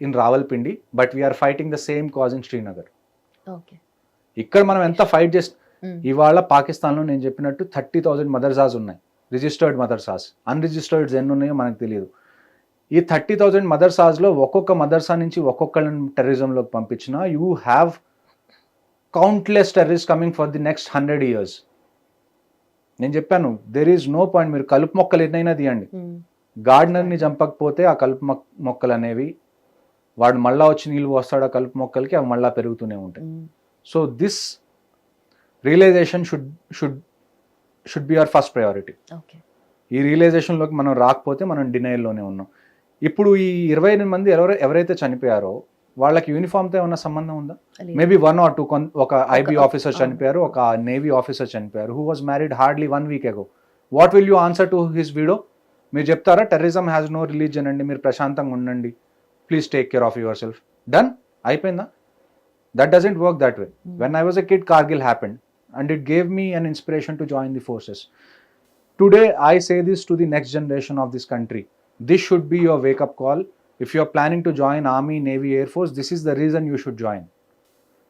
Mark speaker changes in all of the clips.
Speaker 1: In Rawalpindi but we are fighting the same cause in Srinagar
Speaker 2: okay
Speaker 1: ఇక్కడ మనం ఎంత fight చేసి ఇవాళ పాకిస్తాన్లో నేను చెప్పినట్టు థర్టీ థౌజండ్ మదర్సాస్ ఉన్నాయి. రిజిస్టర్డ్ మదర్సాస్ అన్రిజిస్టర్డ్ ఎన్ని ఉన్నాయో మనకు తెలియదు. ఈ థర్టీ థౌజండ్ మదర్సాస్లో ఒక్కొక్క మదర్సా నుంచి ఒక్కొక్కళ్ళని టెర్రరిజంలోకి పంపించిన you have countless terrorist coming for the next hundred years నేను చెప్పాను దెర్ ఈజ్ నో పాయింట్ మీరు కలుపు మొక్కలు ఎన్నైనా తీయండి. గార్డెనర్ని చంపకపోతే ఆ కలుపు మొక్- మొక్కలు అనేవి వాడు మళ్ళా వచ్చి నీళ్ళు పోస్తాడు కలుపు మొక్కలకి అవి మళ్ళా పెరుగుతూనే ఉంటాయి. So this realization should should should be our first priority ఈ రియలైజేషన్లోకి మనం రాకపోతే మనం డినైల్లోనే ఉన్నాం. ఇప్పుడు ఈ ఇరవై ఎనిమిది మంది ఎవరు ఎవరైతే చనిపోయారో వాళ్ళకి యూనిఫామ్తో ఏమన్నా సంబంధం ఉందా? మేబీ వన్ ఆర్ టూ ఒక ఐబీ ఆఫీసర్. చనిపోయారు ఒక నేవీ ఆఫీసర్ చనిపోయారు who was married hardly one week ago what will you answer to his widow మీరు చెప్తారా టెర్రరిజం హ్యాస్ నో రిలీజన్ అండి మీరు ప్రశాంతంగా ఉండండి. Please take care of yourself done అయిపోయిందా that doesn't work that way when I was a kid Kargil happened and it gave me an inspiration to join the forces today I say this to the next generation of this country this should be your wake up call if you are planning to join army navy air force this is the reason you should join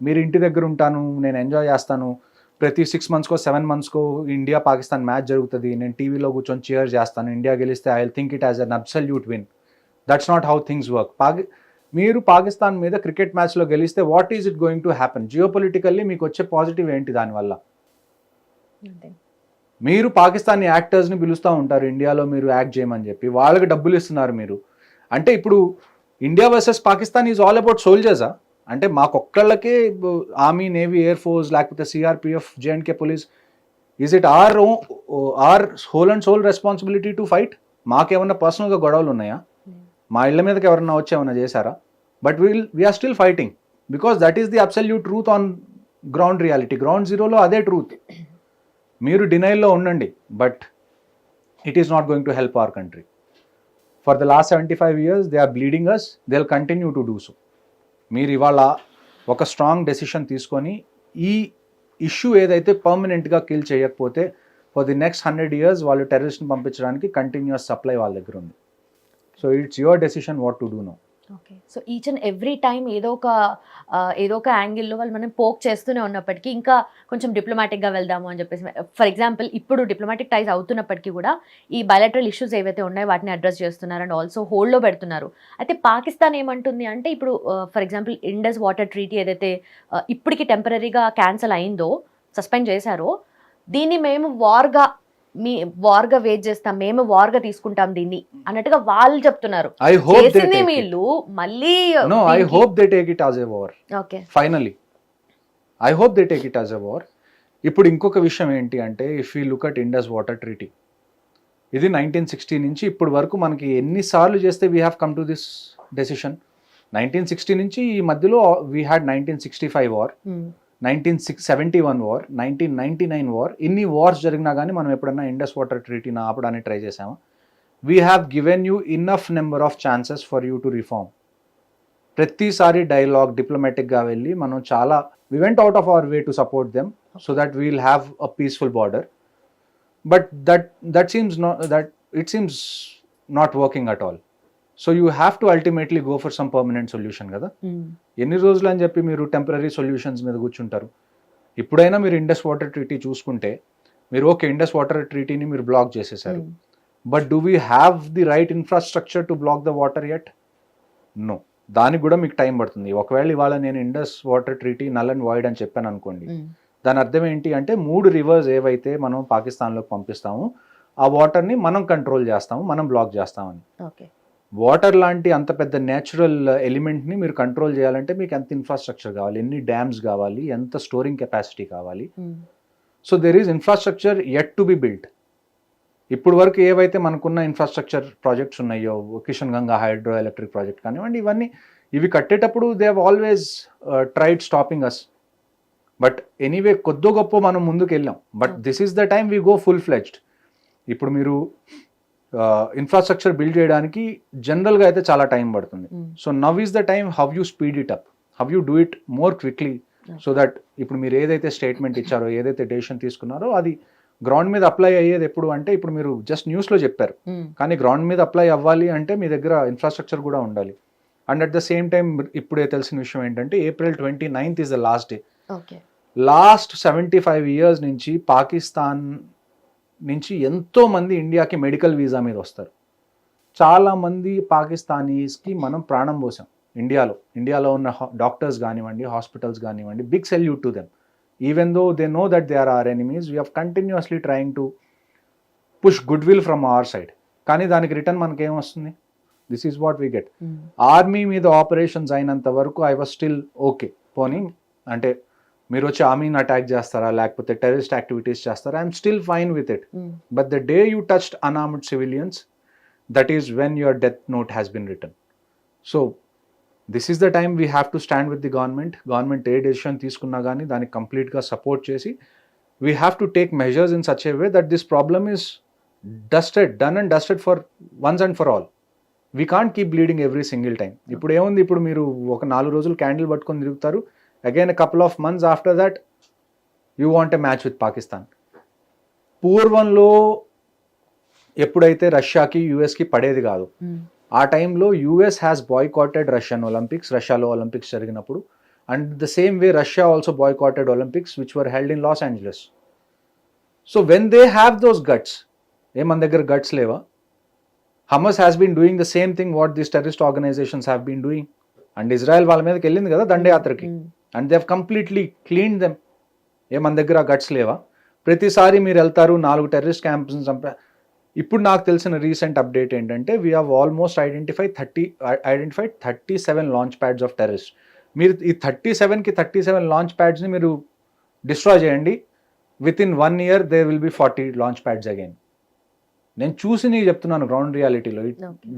Speaker 1: మీరు ఇంటి దగ్గర ఉంటాను నేను enjoy చేస్తాను. ప్రతి six మంత్స్కో seven మంత్స్కో India Pakistan match జరుగుతుంది. నేను టీవీలో కూర్చొని చీర్ చేస్తాను. ఇండియా గెలిస్తే I think it as an absolute win that's not how things work పాకి మీరు పాకిస్తాన్ మీద క్రికెట్ మ్యాచ్లో గెలిస్తే what is it going to happen geopolitically మీకు వచ్చే పాజిటివ్ ఏంటి దానివల్ల మీరు పాకిస్తాన్ యాక్టర్స్ని పిలుస్తూ ఉంటారు ఇండియాలో మీరు యాక్ట్ చేయమని చెప్పి. వాళ్ళకి డబ్బులు ఇస్తున్నారు మీరు. అంటే ఇప్పుడు India versus Pakistan is all about సోల్జర్సా అంటే మాకొక్కళ్ళకే ఆర్మీ నేవీ ఎయిర్ ఫోర్స్ లేకపోతే CRPF J and K police is it our our whole and sole responsibility to fight మాకేమన్నా పర్సనల్గా గొడవలు ఉన్నాయా? మా ఇళ్ళ మీదకి ఎవరన్నా వచ్చి ఏమైనా చేశారా? But we'll we are still fighting because that is the absolute truth on ground reality ground జీరోలో అదే ట్రూత్ మీరు డినైల్లో ఉండండి but it is not going to help our country for the last seventy five years they are bleeding us they will continue to do so మీరు ఇవాళ ఒక strong decision తీసుకొని ఈ ఇష్యూ ఏదైతే పర్మనెంట్గా కిల్ చేయకపోతే for the next hundred years వాళ్ళు టెర్రరిస్ట్ని పంపించడానికి కంటిన్యూస్ సప్లై వాళ్ళ దగ్గర ఉంది. So it's your decision what to do no
Speaker 2: okay so each and every time ఏదో ఒక ఏదో ఒక యాంగిల్లో వాళ్ళు మనం పోక్ చేస్తూనే ఉన్నప్పటికీ ఇంకా కొంచెం డిప్లొమాటిక్గా వెళ్దాము అని చెప్పేసి ఫర్ ఎగ్జాంపుల్ ఇప్పుడు డిప్లొమాటిక్ టైజ్ అవుతున్నప్పటికీ కూడా ఈ బయలటరల్ ఇష్యూస్ ఏవైతే ఉన్నాయో వాటిని అడ్రస్ చేస్తున్నారు అండ్ ఆల్సో హోల్డ్లో పెడుతున్నారు. అయితే పాకిస్తాన్ ఏమంటుంది అంటే ఇప్పుడు for example Indus water treaty ఏదైతే ఇప్పటికీ ఇప్పటికి టెంపరీగా క్యాన్సిల్ అయిందో సస్పెండ్ చేశారో దీన్ని మేము వార్గా మీ వార్గా వెయిట్ చేస్తాం మేము వార్గా తీసుకుంటాం దీన్ని అన్నట్టుగా వాళ్ళు చెప్తున్నారు.
Speaker 1: ఐ హోప్
Speaker 2: చేసింది వీళ్ళు మళ్ళీ
Speaker 1: no I hope they take it as a over
Speaker 2: okay
Speaker 1: finally I hope they take it as a war ఇప్పుడు ఇంకొక విషయం ఏంటి అంటే if you look at Indus water treaty ఇది నైన్టీన్ సిక్స్టీ నుంచి ఇప్పుడు వరకు మనకి ఎన్నిసార్లు చేస్తే we have come to this decision nineteen sixty నుంచి ఈ మధ్యలో we had nineteen sixty five war nineteen six seventy one war nineteen ninety nine war ఇన్ని వార్స్ జరిగినా కానీ మనం ఎప్పుడన్నా ఇండస్ వాటర్ ట్రీటీని ఆపడానికి ట్రై చేసామా we have given you enough number of chances for you to reform ప్రతిసారి dialogue డిప్లొమాటిక్గా వెళ్ళి మనం చాలా we went out of our way to support them so that we'll have a peaceful border but that that seems not that it seems not working at all so you have to ultimately go for some permanent solution కదా? ఎన్ని రోజులు అని చెప్పి మీరు temporary solutions మీద కూర్చుంటారు? ఇప్పుడైనా మీరు ఇండస్ వాటర్ ట్రీటీ చూసుకుంటే మీరు ఓకే ఇండస్ వాటర్ ట్రీటీని మీరు బ్లాక్ చేసేసారు. But do we have the right infrastructure to block the water yet no దానికి కూడా మీకు టైం పడుతుంది. ఒకవేళ ఇవాళ నేను Indus water treaty null and void అని చెప్పాను అనుకోండి దాని అర్థం ఏంటి అంటే మూడు రివర్స్ ఏవైతే మనం పాకిస్తాన్లోకి పంపిస్తామో ఆ వాటర్ని మనం కంట్రోల్ చేస్తాము మనం బ్లాక్ చేస్తామని.
Speaker 2: ఓకే
Speaker 1: వాటర్ లాంటి అంత పెద్ద న్యాచురల్ ఎలిమెంట్ని మీరు కంట్రోల్ చేయాలంటే మీకు ఎంత ఇన్ఫ్రాస్ట్రక్చర్ కావాలి ఎన్ని డ్యామ్స్ కావాలి ఎంత స్టోరింగ్ కెపాసిటీ కావాలి. So there is infrastructure yet to be built ఇప్పుడు వరకు ఏవైతే మనకున్న ఇన్ఫ్రాస్ట్రక్చర్ ప్రాజెక్ట్స్ ఉన్నాయో Kishan Ganga hydro electric project కానివ్వండి ఇవన్నీ ఇవి కట్టేటప్పుడు they have always tried stopping us but anyway కొద్దో గొప్ప మనం ముందుకు వెళ్ళాం but this is the time we go full fledged ఇప్పుడు మీరు ఇన్ఫ్రాస్ట్రక్చర్ బిల్డ్ చేయడానికి జనరల్గా అయితే చాలా టైం పడుతుంది. So now is the time how you speed it up how you do it more quickly so that ఇప్పుడు మీరు ఏదైతే స్టేట్మెంట్ ఇచ్చారో ఏదైతే డెసిషన్ తీసుకున్నారో అది గ్రౌండ్ మీద అప్లై అయ్యేది ఎప్పుడు అంటే ఇప్పుడు మీరు జస్ట్ న్యూస్లో చెప్పారు. కానీ గ్రౌండ్ మీద అప్లై అవ్వాలి అంటే మీ దగ్గర ఇన్ఫ్రాస్ట్రక్చర్ కూడా ఉండాలి. And at the same time ఇప్పుడే తెలిసిన విషయం ఏంటంటే April twenty ninth is the last day last seventy five years నుంచి పాకిస్తాన్ నుంచి ఎంతో మంది ఇండియాకి మెడికల్ వీసా మీద వస్తారు. చాలా మంది పాకిస్తానీస్కి మనం ప్రాణం పోసాం. ఇండియాలో ఇండియాలో ఉన్న డాక్టర్స్ కానివ్వండి హాస్పిటల్స్ కానివ్వండి big salute to them even though they know that they are are enemies we have continuously trying to push good will from our side కానీ దానికి రిటర్న్ మనకి వస్తుంది this is what we get army మీద operations అయినంత వరకు I was still okay పోనీ అంటే మీరు వచ్చి ఆర్మీని అటాక్ చేస్తారా? లేకపోతే టెర్రరిస్ట్ యాక్టివిటీస్ చేస్తారా? I'm still fine with it but the day you touched unarmed civilians that is when your death note has been returned so this is the time we have to stand with the government government a decision తీసుకున్నా కానీ దానికి కంప్లీట్గా support చేసి we have to take measures in such a way that this problem is dusted done and dusted for once and for all we can't keep bleeding every single time ఇప్పుడు ఏముంది? ఇప్పుడు మీరు ఒక నాలుగు రోజులు క్యాండిల్ పట్టుకొని తిరుగుతారు. Again couple of months after that you want a match with Pakistan పూర్వంలో ఎప్పుడైతే రష్యాకి యుఎస్కి పడేది కాదు ఆ టైంలో US has boycotted Russian Olympics రష్యాలో ఒలింపిక్స్ జరిగినప్పుడు. And the same way Russia also boycotted Olympics which were held in Los Angeles so when they have those guts ఏ మన దగ్గర గట్స్ లేవా? Hamas has been doing the same thing what this terrorist organisations have been doing and Israel వాళ్ళ మీదకి వెళ్ళింది కదా దండయాత్రకి. And they completely clean them. ఏ మన దగ్గర guts లేవా? ప్రతిసారి మీరు వెళ్తారు నాలుగు టెర్రరిస్ట్ క్యాంప్స్ చంపా ఇప్పుడు నాకు తెలిసిన రీసెంట్ అప్డేట్ ఏంటంటే we have almost identify thirty identified thirty seven launch pads of terrorist మీరు ఈ థర్టీ సెవెన్కి థర్టీ సెవెన్ లాంచ్ ప్యాడ్స్ని మీరు డిస్ట్రాయ్ చేయండి. Within one year they will be forty launch pads again నేను చూసి నీకు చెప్తున్నాను గ్రౌండ్ రియాలిటీలో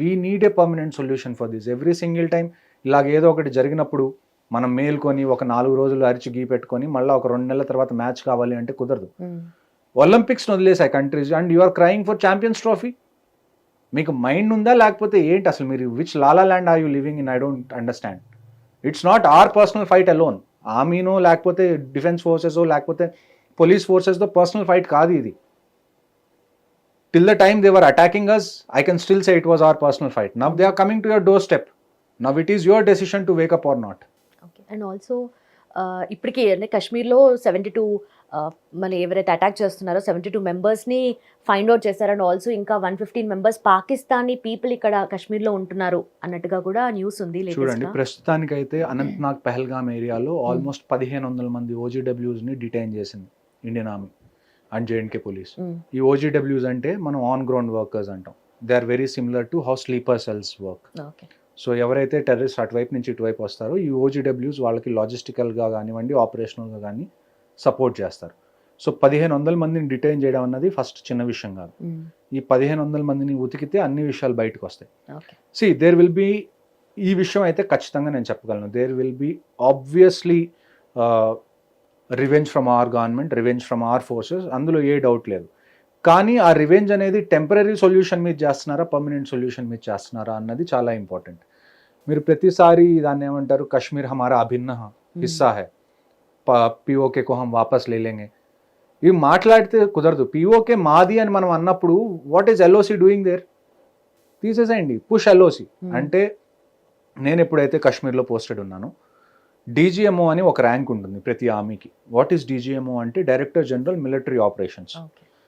Speaker 1: we need a permanent solution for this every single time ఇలాగ ఏదో ఒకటి జరిగినప్పుడు మనం మేల్కొని ఒక నాలుగు రోజులు అరిచి గీ పెట్టుకొని మళ్ళీ ఒక రెండు నెలల తర్వాత మ్యాచ్ కావాలి అంటే కుదరదు. ఒలింపిక్స్ని వదిలేసాయి countries. And you are crying for champions trophy. మీకు మైండ్ ఉందా? లేకపోతే ఏంటి అసలు మీరు? Which lala land are you living in? I don't understand. It's not our personal fight alone. ఆర్మీనో లేకపోతే డిఫెన్స్ ఫోర్సెస్ లేకపోతే పోలీస్ ఫోర్సెస్తో పర్సనల్ ఫైట్ కాదు ఇది. Till the time they were attacking us I can still say it was our personal fight now they are coming to your doorstep now it is your decision to wake up or not
Speaker 2: and also ఇప్పటికీ అంటే కాశ్మీర్లో seventy two మన ఎవరైతే attack చేస్తున్నారో seventy two మెంబర్స్ని find out చేశారు. And also ఇంకా one fifteen members Pakistani people ఇక్కడ కాశ్మీర్లో ఉంటున్నారు అన్నట్టుగా కూడా న్యూస్ ఉంది
Speaker 1: చూడండి. ప్రస్తుతానికైతే అనంతనాగ్ పెహల్గామ్ ఏరియాలో ఆల్మోస్ట్ పదిహేను వందల మంది ఓజీడబ్ల్యూస్ని డిటైన్ చేసింది Indian army and J and K police. ఈ ఓజీడబ్ల్యూస్ అంటే మనం ఆన్ గ్రౌండ్ వర్కర్స్ అంటాం. They are very similar to house sleeper cells work
Speaker 2: okay
Speaker 1: so ఎవరైతే టెర్రరిస్ట్ అటువైపు నుంచి ఇటువైపు వస్తారో ఈ ఓజీడబ్ల్యూస్ వాళ్ళకి లాజిస్టికల్గా కానివ్వండి ఆపరేషనల్గా కానీ సపోర్ట్ చేస్తారు. సో పదిహేను వందల మందిని డిటైన్ చేయడం అన్నది ఫస్ట్ చిన్న విషయం కాదు. ఈ పదిహేను వందల మందిని ఉతికితే అన్ని విషయాలు బయటకు వస్తాయి. సి దేర్ విల్ బి ఈ విషయం అయితే ఖచ్చితంగా నేను చెప్పగలను. There will be obviously revenge from our government revenge from our forces అందులో ఏ డౌట్ లేదు. కానీ ఆ రివెంజ్ అనేది టెంపరీ సొల్యూషన్ మీద చేస్తున్నారా? పర్మనెంట్ సొల్యూషన్ మీద చేస్తున్నారా? అన్నది చాలా ఇంపార్టెంట్ మీరు ప్రతిసారి దాన్ని ఏమంటారు? కశ్మీర్ హమారా అభిన్న హిస్సా హై. పిఓకే కో హం వాపస్ లేలేంగే ఇవి మాట్లాడితే కుదరదు. పిఓకే మాది అని మనం అన్నప్పుడు what is LOC doing there తీసేసేయండి. Push LOC
Speaker 2: Hmm.
Speaker 1: అంటే నేను ఎప్పుడైతే కాశ్మీర్లో పోస్టెడ్ ఉన్నానో డీజీఎంఓ అని ఒక ర్యాంక్ ఉంటుంది ప్రతి ఆర్మీకి వాట్ ఈస్ డీజీఎంఓ అంటే director general military operations